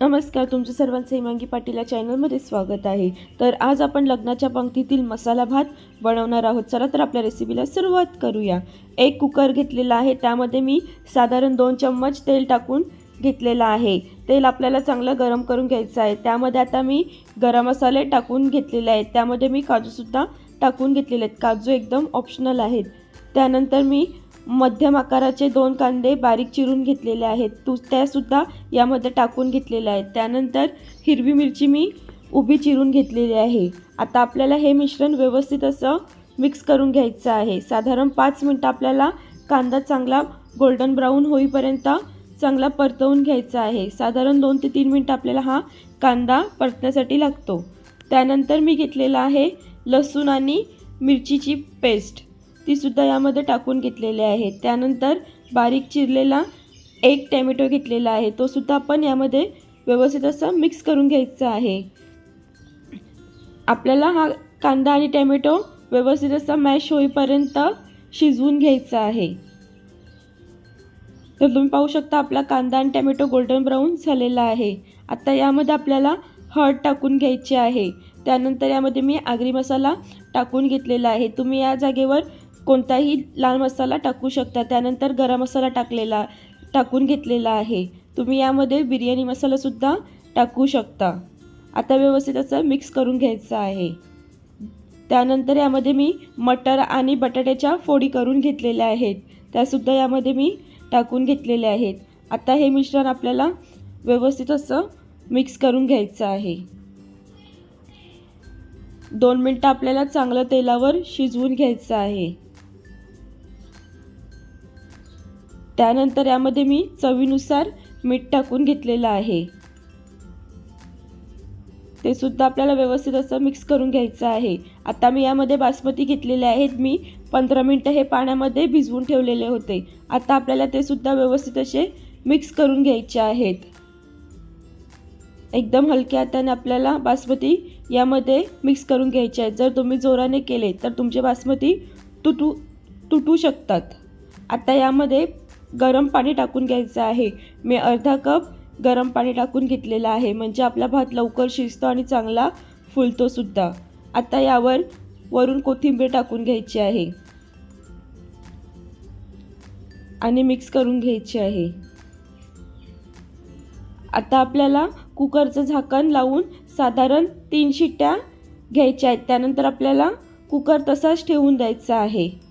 नमस्कार तुमचं सर्वांचं हिमांगी पाटील या चॅनलमध्ये स्वागत आहे. तर आज आपण लग्नाच्या पंक्तीतील मसाला भात बनवणार आहोत. चला तर आपल्या रेसिपीला सुरुवात करूया. एक कुकर घेतलेला आहे. त्यामध्ये मी साधारण दोन चम्मच तेल टाकून घेतलेलं आहे. तेल आपल्याला चांगलं गरम करून घ्यायचं आहे. त्यामध्ये आता मी गरम मसाले टाकून घेतलेले आहेत. त्यामध्ये मी काजूसुद्धा टाकून घेतलेले आहेत. काजू एकदम ऑप्शनल आहेत. त्यानंतर मी मध्यम आकाराचे दोन कांदे बारीक चिरून घेतलेले आहेत. तू त्यासुद्धा यामध्ये टाकून घेतलेले आहेत. त्यानंतर हिरवी मिरची मी उभी चिरून घेतलेली आहे. आता आपल्याला हे मिश्रण व्यवस्थित असं मिक्स करून घ्यायचं आहे. साधारण पाच मिनटं आपल्याला कांदा चांगला गोल्डन ब्राऊन होईपर्यंत चांगला परतवून घ्यायचा आहे. साधारण दोन ते तीन मिनटं आपल्याला हा कांदा परतण्यासाठी लागतो. त्यानंतर मी घेतलेला आहे लसूण आणि मिरचीची पेस्ट. तीसुद्धा यामध्ये टाकून घेतलेले आहे त्यानंतर बारीक चिरलेला एक टॅमॅटो घेतलेला आहे. तो सुद्धा आपण यामध्ये व्यवस्थित असं मिक्स करून घ्यायचा आहे. आपल्याला हा कांदा आणि टॅमॅटो व्यवस्थित असा मॅश होईपर्यंत शिजवून घ्यायचा आहे. तर तुम्ही पाहू शकता आपला कांदा आणि टॅमॅटो गोल्डन ब्राऊन झालेला आहे. आता यामध्ये आपल्याला हळद टाकून घ्यायची आहे. त्यानंतर यामध्ये मी आगरी मसाला टाकून घेतलेला आहे. तुम्ही या जागेवर कोणताही लाल मसाला टाकू शकता. त्यानंतर गरम मसाला टाकलेला टाकून घेतलेला आहे. तुम्ही यामध्ये बिर्याणी मसालासुद्धा टाकू शकता. आता व्यवस्थित असं मिक्स करून घ्यायचं आहे. त्यानंतर यामध्ये मी मटर आणि बटाट्याच्या फोडी करून घेतलेल्या आहेत. त्यासुद्धा यामध्ये मी टाकून घेतलेल्या आहेत. आता हे मिश्रण आपल्याला व्यवस्थित असं मिक्स करून घ्यायचं आहे. दोन मिनटं आपल्याला चांगलं तेलावर शिजवून घ्यायचं आहे. त्यानंतर यामध्ये मी चवीनुसार मीठ टाकून घेतलेलं आहे. ते सुद्धा आपल्याला व्यवस्थित असं मिक्स करून घ्यायचं आहे. आता मी यामध्ये बासमती घेतलेले आहेत. मी पंधरा मिनटं हे पाण्यामध्ये भिजवून ठेवलेले होते. आता आपल्याला ते सुद्धा व्यवस्थित असे मिक्स करून घ्यायचे आहेत. एकदम हलक्या हाताने आपल्याला बासमती यामध्ये मिक्स करून घ्यायचे आहेत. जर तुम्ही जोराने केले तर तुमचे बासमती तुटू तुटू शकतात. आता यामध्ये गरम पाणी टाकून घ्यायचं आहे. मी अर्धा कप गरम पाणी टाकून घेतलेलं आहे. म्हणजे आपला भात लवकर शिजतो आणि चांगला फुलतो सुद्धा. आता यावर वरून कोथिंबीर टाकून घ्यायची आहे. आणि मिक्स करून घ्यायची आहे. आता आपल्याला कुकरचं झाकण लावून साधारण तीन शिट्ट्या घ्यायच्या आहेत. त्यानंतर आपल्याला कुकर तसाच ठेवून द्यायचा आहे.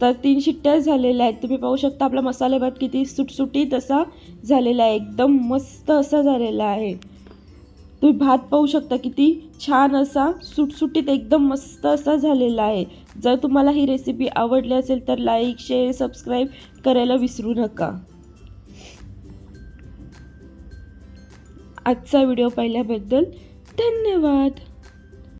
तर तीन शिट्ट्या झालेल्या आहेत. तुम्ही पाहू शकता आपला मसाले भात किती सुटसुटीत असा झालेला आहे. एकदम मस्त असा झालेला आहे. तुम्ही भात पाहू शकता किती छान असा सुटसुटीत एकदम मस्त असा झालेला आहे. जर तुम्हाला ही रेसिपी आवडली असेल तर लाईक शेअर सबस्क्राईब करायला विसरू नका. आजचा व्हिडिओ पाहिल्याबद्दल धन्यवाद.